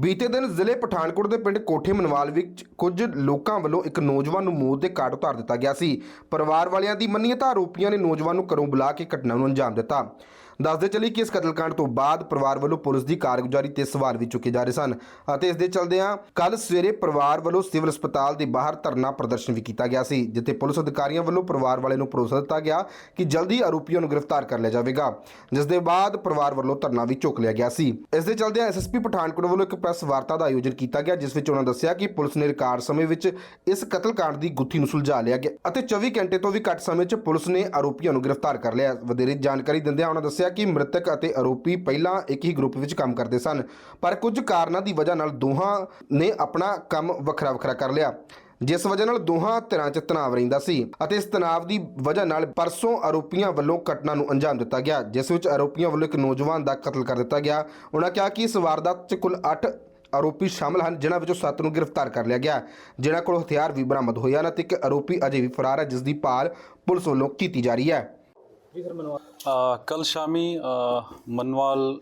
ਬੀਤੇ ਦਿਨ ਜ਼ਿਲ੍ਹੇ ਪਠਾਨਕੋਟ ਦੇ ਪਿੰਡ ਕੋਠੇ ਮਨਵਾਲ ਵਿੱਚ ਕੁਝ ਲੋਕਾਂ ਵੱਲੋਂ ਇੱਕ ਨੌਜਵਾਨ ਨੂੰ ਮੌਤ ਦੇ ਘਾਟ ਉਤਾਰ ਦਿੱਤਾ ਗਿਆ ਸੀ। ਪਰਿਵਾਰ ਵਾਲਿਆਂ ਦੀ ਮੰਨੀਏ ਤਾਂ ਆਰੋਪੀਆਂ ਨੇ ਨੌਜਵਾਨ ਨੂੰ ਘਰੋਂ ਬੁਲਾ ਕੇ ਘਟਨਾ ਨੂੰ ਅੰਜਾਮ ਦਿੱਤਾ। ਦੱਸਦੇ ਚੱਲੀ ਕਿ ਇਸ ਕਤਲकांड ਤੋਂ ਬਾਅਦ ਪਰਿਵਾਰ ਵੱਲੋਂ ਪੁਲਿਸ ਦੀ ਕਾਰਗੁਜ਼ਾਰੀ ਤੇ ਸਵਾਲ ਵੀ ਚੁੱਕੇ ਜਾ ਰਹੇ ਸਨ ਅਤੇ ਇਸ ਦੇ ਚਲਦਿਆਂ ਕੱਲ ਸਵੇਰੇ ਪਰਿਵਾਰ ਵੱਲੋਂ ਸਿਵਲ ਹਸਪਤਾਲ ਦੇ ਬਾਹਰ ਧਰਨਾ ਪ੍ਰਦਰਸ਼ਨ ਵੀ ਕੀਤਾ ਗਿਆ ਸੀ, ਜਿੱਥੇ ਪੁਲਿਸ ਅਧਿਕਾਰੀਆਂ ਵੱਲੋਂ ਪਰਿਵਾਰ ਵਾਲੇ ਨੂੰ ਭਰੋਸਾ ਦਿੱਤਾ ਗਿਆ ਕਿ ਜਲਦੀ ਆਰੋਪੀਆਂ ਨੂੰ ਗ੍ਰਿਫਤਾਰ ਕਰ ਲਿਆ ਜਾਵੇਗਾ, ਜਿਸ ਦੇ ਬਾਅਦ ਪਰਿਵਾਰ ਵੱਲੋਂ ਧਰਨਾ ਵੀ ਚੁੱਕ ਲਿਆ ਗਿਆ ਸੀ। ਇਸ ਦੇ ਚਲਦਿਆਂ ਐਸਐਸਪੀ ਪਠਾਨਕੋਟ ਵੱਲੋਂ ਇੱਕ ਪ੍ਰੈਸ ਵਾਰਤਾ ਦਾ ਆਯੋਜਨ ਕੀਤਾ ਗਿਆ, ਜਿਸ ਵਿੱਚ ਉਹਨਾਂ ਦੱਸਿਆ ਕਿ ਪੁਲਿਸ ਨੇ ਰਿਕਾਰਡ ਸਮੇਂ ਵਿੱਚ ਇਸ ਕਤਲकांड ਦੀ ਗੁੱਥੀ ਨੂੰ ਸੁਲਝਾ ਲਿਆ ਗਿਆ ਅਤੇ 24 ਘੰਟੇ ਤੋਂ ਵੀ ਘੱਟ ਸਮੇਂ 'ਚ ਪੁਲਿਸ ਨੇ ਆਰੋਪੀਆਂ ਨੂੰ ਗ੍ਰਿਫਤਾਰ ਕਰ ਲਿਆ। ਵਧੇਰੇ ਜਾਣਕਾਰੀ ਦਿੰਦਿਆਂ ਉਹਨਾਂ ਦੱਸਿਆ ਕਿ ਮ੍ਰਿਤਕ ਅਤੇ ਆਰੋਪੀ ਪਹਿਲਾਂ ਇੱਕ ਹੀ ਗਰੁੱਪ ਵਿੱਚ ਕੰਮ ਕਰਦੇ ਸਨ, ਪਰ ਕੁਝ ਕਾਰਨਾਂ ਦੀ ਵਜ੍ਹਾ ਨਾਲ ਦੋਹਾਂ ਨੇ ਆਪਣਾ ਕੰਮ ਵੱਖਰਾ ਵੱਖਰਾ ਕਰ ਲਿਆ, ਜਿਸ ਵਜ੍ਹਾ ਨਾਲ ਦੋਹਾਂ ਧਿਰਾਂ 'ਚ ਤਣਾਅ ਰਹਿੰਦਾ ਸੀ ਅਤੇ ਇਸ ਤਣਾਅ ਦੀ ਵਜ੍ਹਾ ਨਾਲ ਪਰਸੋਂ ਆਰੋਪੀਆਂ ਵੱਲੋਂ ਘਟਨਾ ਨੂੰ ਅੰਜਾਮ ਦਿੱਤਾ ਗਿਆ, ਜਿਸ ਵਿੱਚ ਆਰੋਪੀਆਂ ਵੱਲੋਂ ਇੱਕ ਨੌਜਵਾਨ ਦਾ ਕਤਲ ਕਰ ਦਿੱਤਾ ਗਿਆ। ਉਹਨਾਂ ਕਿਹਾ ਕਿ ਇਸ ਵਾਰਦਾਤ 'ਚ ਕੁੱਲ 8 ਆਰੋਪੀ ਸ਼ਾਮਲ ਹਨ, ਜਿਨ੍ਹਾਂ ਵਿੱਚੋਂ 7 ਨੂੰ ਗ੍ਰਿਫਤਾਰ ਕਰ ਲਿਆ ਗਿਆ, ਜਿਨ੍ਹਾਂ ਕੋਲ ਹਥਿਆਰ ਵੀ ਬਰਾਮਦ ਹੋਏ ਹਨ ਅਤੇ ਇੱਕ ਆਰੋਪੀ ਅਜੇ ਵੀ ਫਰਾਰ ਹੈ, ਜਿਸ ਦੀ ਭਾਲ ਪੁਲਿਸ ਵੱਲੋਂ ਕੀਤੀ ਜਾ ਰਹੀ ਹੈ। ਕੱਲ ਸ਼ਾਮੀ ਮਨਵਾਲ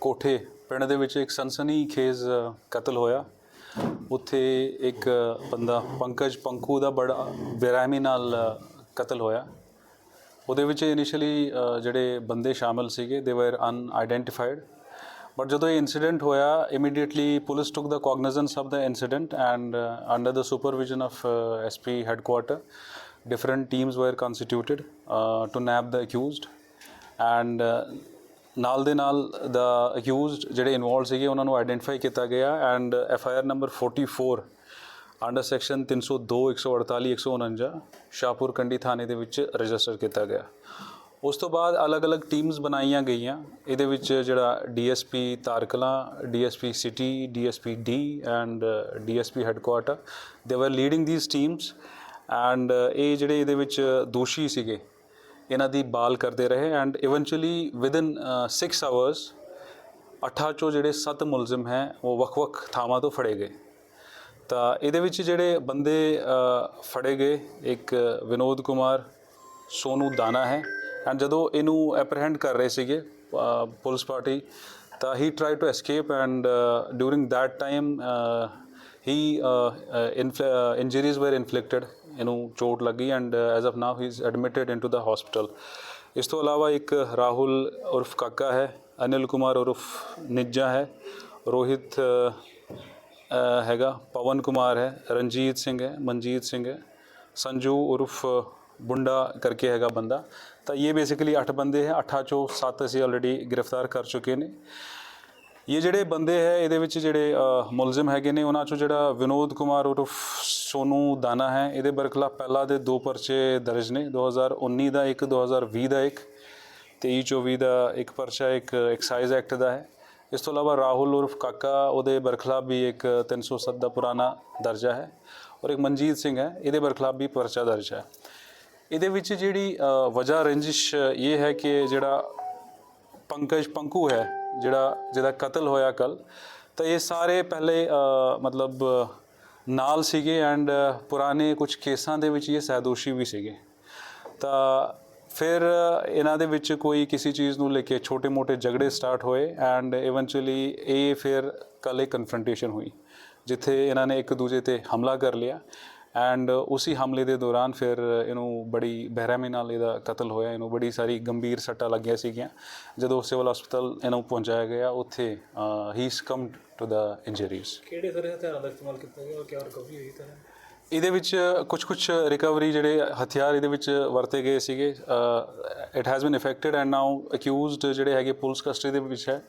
ਕੋਠੇ ਪਿੰਡ ਦੇ ਵਿੱਚ ਇੱਕ ਸਨਸਨੀ ਖੇਜ਼ ਕਤਲ ਹੋਇਆ। ਉੱਥੇ ਇੱਕ ਬੰਦਾ ਪੰਕਜ ਪੰਕੂ ਦਾ ਬੜਾ ਬੇਰਹਿਮੀ ਨਾਲ ਕਤਲ ਹੋਇਆ। ਉਹਦੇ ਵਿੱਚ ਇਨੀਸ਼ੀਅਲੀ ਜਿਹੜੇ ਬੰਦੇ ਸ਼ਾਮਲ ਸੀਗੇ ਦੇ ਵਰ ਅਨਆਇਡੈਂਟੀਫਾਈਡ ਬਟ ਜਦੋਂ ਇਹ ਇਨਸੀਡੈਂਟ ਹੋਇਆ immediately police took the cognizance of the incident and under the supervision of SP headquarter different teams were constituted to nab the accused and ਨਾਲ ਦੇ ਨਾਲ ਦਾ ਅਕਿਊਜ਼ਡ ਜਿਹੜੇ ਇਨਵੋਲਡ ਸੀਗੇ, ਉਹਨਾਂ ਨੂੰ ਆਇਡੈਂਟੀਫਾਈ ਕੀਤਾ ਗਿਆ and F I R number 44 under section 302 148 149 Shahpur Kandi ਥਾਣੇ ਦੇ ਵਿੱਚ ਰਜਿਸਟਰ ਕੀਤਾ ਗਿਆ। ਉਸ ਤੋਂ ਬਾਅਦ ਅਲੱਗ-ਅਲੱਗ ਟੀਮਸ ਬਣਾਈਆਂ ਗਈਆਂ। ਇਹਦੇ ਵਿੱਚ ਜਿਹੜਾ DSP Tarkala DSP city DSP D and DSP headquarter ਦੇ were leading these teams and ਇਹ ਜਿਹੜੇ ਇਹਦੇ ਵਿੱਚ ਦੋਸ਼ੀ ਸੀਗੇ ਇਹਨਾਂ ਦੀ ਬਾਲ ਕਰਦੇ ਰਹੇ ਐਂਡ ਇਵੈਂਚੁਅਲੀ ਵਿਦਿਨ 6 ਆਵਰਸ 8 ਚੋਂ ਜਿਹੜੇ 7 ਮੁਲਜ਼ਮ ਹੈ, ਉਹ ਵੱਖ-ਵੱਖ ਥਾਵਾਂ ਤੋਂ ਫੜੇ ਗਏ। ਤਾਂ ਇਹਦੇ ਵਿੱਚ ਜਿਹੜੇ ਬੰਦੇ ਫੜੇ ਗਏ, ਇੱਕ ਵਿਨੋਦ ਕੁਮਾਰ, ਸੋਨੂ ਦਾਨਾ ਹੈ। ਐਂਡ ਜਦੋਂ ਇਹਨੂੰ ਐਪਰੀਹੈਂਡ ਕਰ ਰਹੇ ਸੀਗੇ ਪੁਲਿਸ ਪਾਰਟੀ, ਤਾਂ ਹੀ try to escape and during that time he injuries were inflicted ਇਹਨੂੰ ਚੋਟ ਲੱਗੀ and as of now he is admitted into the hospital ਇਸ ਤੋਂ ਇਲਾਵਾ ਇੱਕ ਰਾਹੁਲ ਉਰਫ ਕਾਕਾ ਹੈ, ਅਨਿਲ ਕੁਮਾਰ ਉਰਫ ਨਿੱਜਾ ਹੈ, ਰੋਹਿਤ ਹੈਗਾ, ਪਵਨ ਕੁਮਾਰ ਹੈ, ਰਣਜੀਤ ਸਿੰਘ ਹੈ, ਮਨਜੀਤ ਸਿੰਘ ਹੈ, ਸੰਜੂ ਉਰਫ ਬੁੰਡਾ ਕਰਕੇ ਹੈਗਾ ਬੰਦਾ। ਤਾਂ ਇਹ ਬੇਸਿਕਲੀ 8 ਬੰਦੇ ਹੈ 8 ਚੋਂ 7 ਅਸੀਂ ਆਲਰੇਡੀ ਗ੍ਰਿਫਤਾਰ ਕਰ ਚੁੱਕੇ ਨੇ। ਇਹ ਜਿਹੜੇ ਬੰਦੇ ਹੈ, ਇਹਦੇ ਵਿੱਚ ਜਿਹੜੇ ਮੁਲਜ਼ਮ ਹੈਗੇ ਨੇ, ਉਹਨਾਂ ਚੋਂ ਜਿਹੜਾ ਵਿਨੋਦ ਕੁਮਾਰ ਉਰਫ ਸੋਨੂ ਦਾਨਾ ਹੈ, ਇਹਦੇ ਬਰਖਲਾਫ ਪਹਿਲਾ ਦੇ ਦੋ ਪਰਚੇ ਦਰਜ ਨੇ 2019 ਦਾ ਇੱਕ 2020 ਦਾ ਇੱਕ 23 24 ਦਾ ਇੱਕ ਪਰਚਾ ਇੱਕ ਐਕਸਾਈਜ਼ ਐਕਟ ਦਾ ਹੈ। ਇਸ ਤੋਂ ਇਲਾਵਾ ਰਾਹੁਲ ਉਰਫ ਕਾਕਾ, ਉਹਦੇ ਬਰਖਲਾਫ ਵੀ ਇੱਕ 307 ਦਾ ਪੁਰਾਣਾ ਦਰਜਾ ਹੈ ਔਰ ਇੱਕ ਮਨਜੀਤ ਸਿੰਘ ਹੈ, ਇਹਦੇ ਬਰਖਲਾਫ ਵੀ ਪਰਚਾ ਦਰਜ ਹੈ। ਇਹਦੇ ਵਿੱਚ ਜਿਹੜੀ ਵਜ੍ਹਾ ਰੰਜਿਸ਼ ਇਹ ਹੈ ਕਿ ਜਿਹੜਾ ਪੰਕਜ ਪੰਕੂ ਹੈ ਜਿਹੜਾ, ਜਿਹਦਾ ਕਤਲ ਹੋਇਆ ਕੱਲ ਤਾਂ ਇਹ ਸਾਰੇ ਪਹਿਲੇ ਮਤਲਬ, ਨਾਲ ਸੀਗੇ ਐਂਡ ਪੁਰਾਣੇ ਕੁਝ ਕੇਸਾਂ ਦੇ ਵਿੱਚ ਇਹ ਸਹਿਦੋਸ਼ੀ ਵੀ ਸੀਗੇ। ਤਾਂ ਫਿਰ ਇਹਨਾਂ ਦੇ ਵਿੱਚ ਕੋਈ ਕਿਸੇ ਚੀਜ਼ ਨੂੰ ਲੈ ਕੇ ਛੋਟੇ-ਮੋਟੇ ਝਗੜੇ ਸਟਾਰਟ ਹੋਏ ਐਂਡ ਇਵੈਂਚੁਅਲੀ ਇਹ ਫਿਰ ਕੱਲ ਇੱਕ ਕਨਫਰੰਟੇਸ਼ਨ ਹੋਈ, ਜਿੱਥੇ ਇਹਨਾਂ ਨੇ ਇੱਕ ਦੂਜੇ ਤੇ ਹਮਲਾ ਕਰ ਲਿਆ। ਐਂਡ ਉਸੇ ਹਮਲੇ ਦੇ ਦੌਰਾਨ ਫਿਰ ਇਹਨੂੰ ਬੜੀ ਬਹਿਰਮੀ ਨਾਲ ਇਹਦਾ ਕਤਲ ਹੋਇਆ ਇਹਨੂੰ ਬੜੀ ਸਾਰੀ ਗੰਭੀਰ ਸੱਟਾਂ ਲੱਗੀਆਂ ਸੀਗੀਆਂ ਜਦੋਂ ਸਿਵਲ ਹਸਪਤਾਲ ਇਹਨੂੰ ਪਹੁੰਚਾਇਆ ਗਿਆ ਉੱਥੇ ਹੀ ਸਕਮ ਟੂ ਦਾ ਇੰਜਰੀਜ਼ ਕਿਹੜੇ ਸਾਰੇ ਹਥਿਆਰਾਂ ਦਾ ਇਸਤੇਮਾਲ ਕੀਤਾ ਗਿਆ ਔਰ ਕਿਆ ਰਿਕਵਰੀ ਹੋਈ ਤਾਂ ਇਹਦੇ ਵਿੱਚ ਕੁਝ ਕੁਝ ਰਿਕਵਰੀ ਜਿਹੜੇ ਹਥਿਆਰ ਇਹਦੇ ਵਿੱਚ ਵਰਤੇ ਗਏ ਸੀਗੇ it has been effected and now accused ਜਿਹੜੇ ਹੈਗੇ ਪੁਲਿਸ ਕਸਟਡੀ ਦੇ ਵਿੱਚ ਹੈ